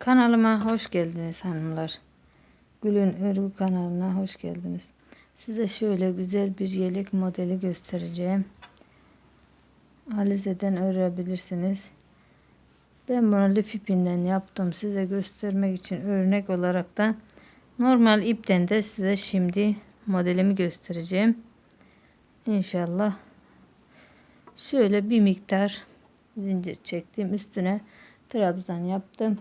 Kanalıma hoş geldiniz hanımlar. Gül'ün Örgü kanalına hoş geldiniz. Size şöyle güzel bir yelek modeli göstereceğim. Alize'den örebilirsiniz. Ben bunu lif ipinden yaptım. Size göstermek için örnek olarak da normal ipten de size şimdi modelimi göstereceğim. İnşallah şöyle bir miktar zincir çektim. Üstüne trabzan yaptım.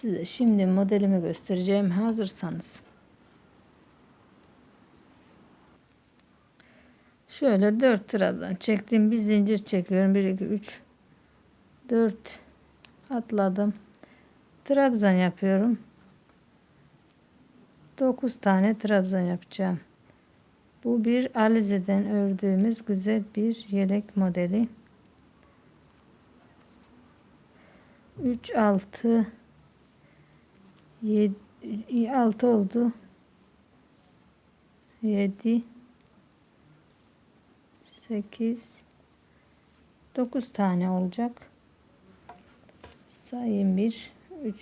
Size şimdi modelimi göstereceğim hazırsanız. Şöyle 4 trabzan çektim. Bir zincir çekiyorum. 1 2 3 4 atladım. Trabzan yapıyorum. 9 tane trabzan yapacağım. Bu bir alizeden ördüğümüz güzel bir yelek modeli. 3 6 7 6 oldu. 7 8 9 tane olacak. Sayayım 1 3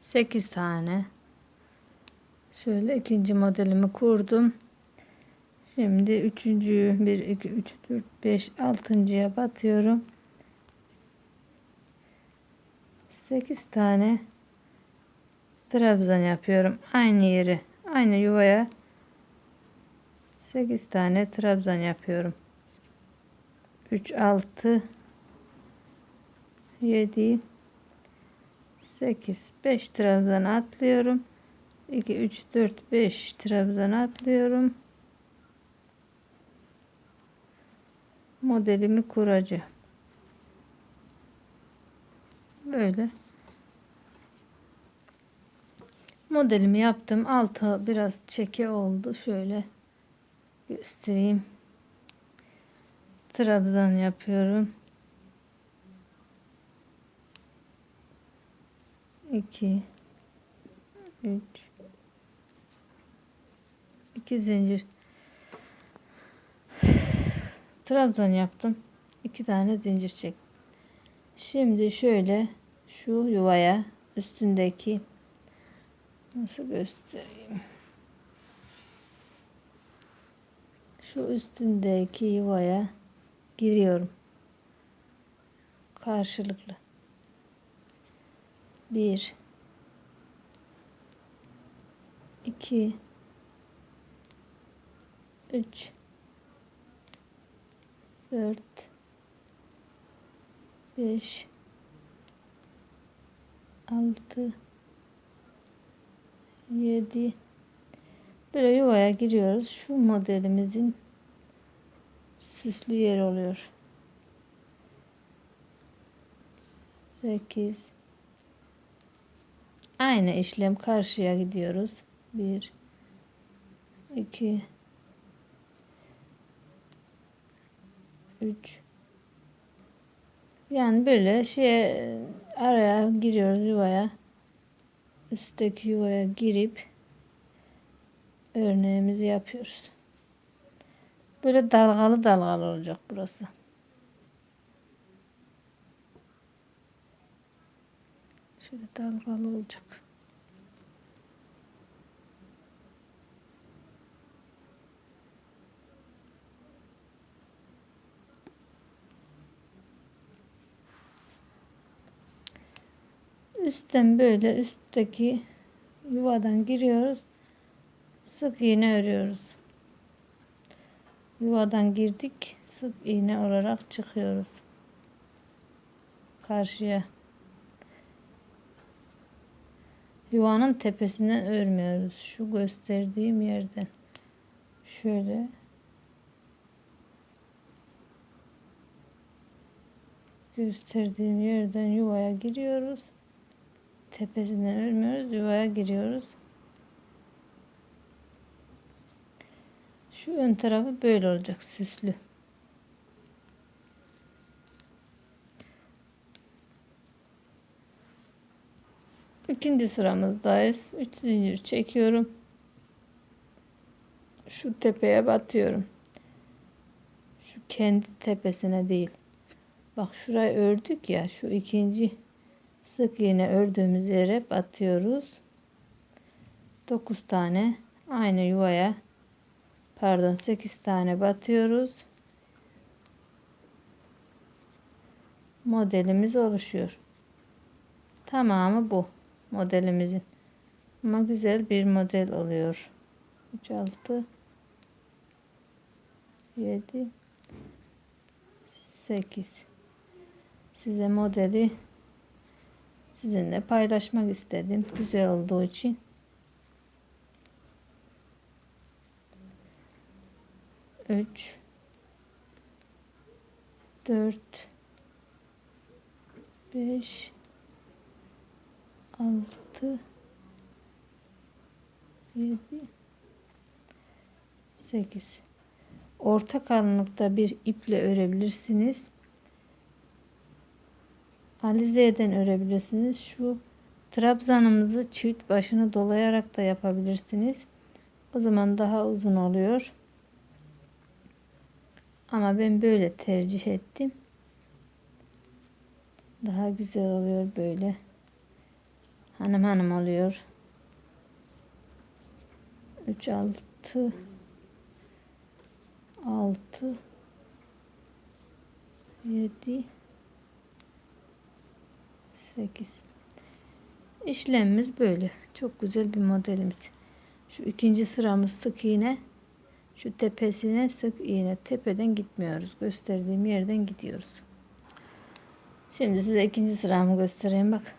8 tane. Şöyle ikinci modelimi kurdum. Şimdi üçüncüyü 1 2 3 4 5 altıncıya batıyorum. 8 tane trabzan yapıyorum. Aynı yeri, aynı yuvaya 8 tane trabzan yapıyorum. 3 6 7 8 5 trabzan atlıyorum. 2 3 4 5 trabzan atlıyorum. Modelimi kuracağım. Böyle modelimi yaptım. Altı biraz çeke oldu. Şöyle göstereyim. Trabzan yapıyorum. 2 3 2 zincir trabzan yaptım. 2 tane zincir çek. Şimdi şöyle şu yuvaya üstündeki nasıl göstereyim? Şu üstündeki yuvaya giriyorum. Karşılıklı. Bir, iki, üç, dört, beş, altı, yedi. Böyle yuvaya giriyoruz. Şu modelimizin süslü yeri oluyor. Sekiz. Aynı işlem karşıya gidiyoruz. Bir, iki, üç. Yani böyle şey araya giriyoruz yuvaya. Üstteki yuvaya girip örneğimizi yapıyoruz. Böyle dalgalı dalgalı olacak burası. Şöyle dalgalı olacak. Üstten böyle üstteki yuvadan giriyoruz. Sık iğne örüyoruz. Yuvadan girdik. Sık iğne olarak çıkıyoruz. Karşıya. Yuvanın tepesinden örmüyoruz. Şu gösterdiğim yerden. Şöyle. Gösterdiğim yerden yuvaya giriyoruz. Tepesinden örmüyoruz. Yuvaya giriyoruz. Şu ön tarafı böyle olacak süslü. İkinci sıramızdayız. 3 zincir çekiyorum. Şu tepeye batıyorum. Şu kendi tepesine değil. Bak şurayı ördük ya. Şu ikinci sık iğne ördüğümüz yere batıyoruz. 9 tane aynı yuvaya pardon 8 tane batıyoruz. Modelimiz oluşuyor. Tamamı bu modelimizin. Ama güzel bir model oluyor. 3 6 7 8 Size modeli sizinle paylaşmak istedim. Güzel olduğu için. Üç, dört, beş, altı, yedi, sekiz. Orta kalınlıkta bir iple örebilirsiniz. Alize'den örebilirsiniz. Şu trabzanımızı çift başını dolayarak da yapabilirsiniz. O zaman daha uzun oluyor. Ama ben böyle tercih ettim. Daha güzel oluyor böyle. Hanım hanım oluyor. 3 6 6 7 8 işlemimiz böyle. Çok güzel bir modelimiz. Şu ikinci sıramız sık iğne. Şu tepesine sık iğne. Tepeden gitmiyoruz. Gösterdiğim yerden gidiyoruz. Şimdi size ikinci sıramı göstereyim bak.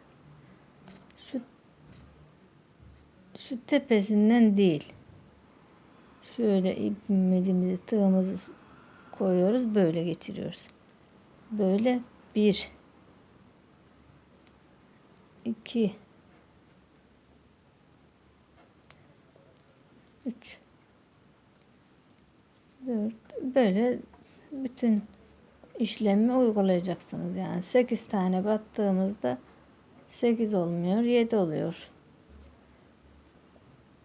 Şu şu tepesinden değil. Şöyle ipimizi tığımızı koyuyoruz böyle geçiriyoruz. Böyle bir 2 3 4 böyle bütün işlemi uygulayacaksınız. Yani 8 tane battığımızda 8 olmuyor, 7 oluyor.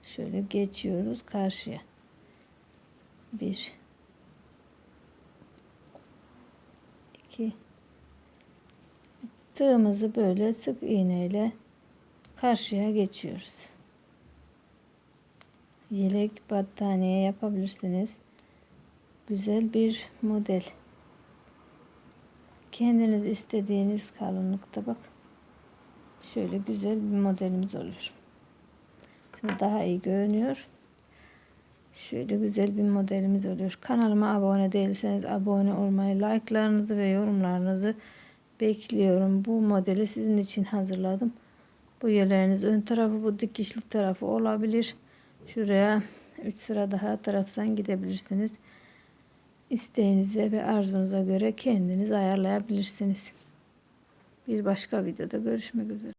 Şöyle geçiyoruz karşıya. 1 2 tığımızı böyle sık iğneyle karşıya geçiyoruz. Yelek battaniye yapabilirsiniz. Güzel bir model. Kendiniz istediğiniz kalınlıkta bak. Şöyle güzel bir modelimiz oluyor. Şimdi daha iyi görünüyor. Şöyle güzel bir modelimiz oluyor. Kanalıma abone değilseniz abone olmayı, like'larınızı ve yorumlarınızı bekliyorum. Bu modeli sizin için hazırladım. Bu yeleğiniz ön tarafı bu dikişli tarafı olabilir. Şuraya 3 sıra daha taraftan gidebilirsiniz. İsteğinize ve arzunuza göre kendiniz ayarlayabilirsiniz. Bir başka videoda görüşmek üzere.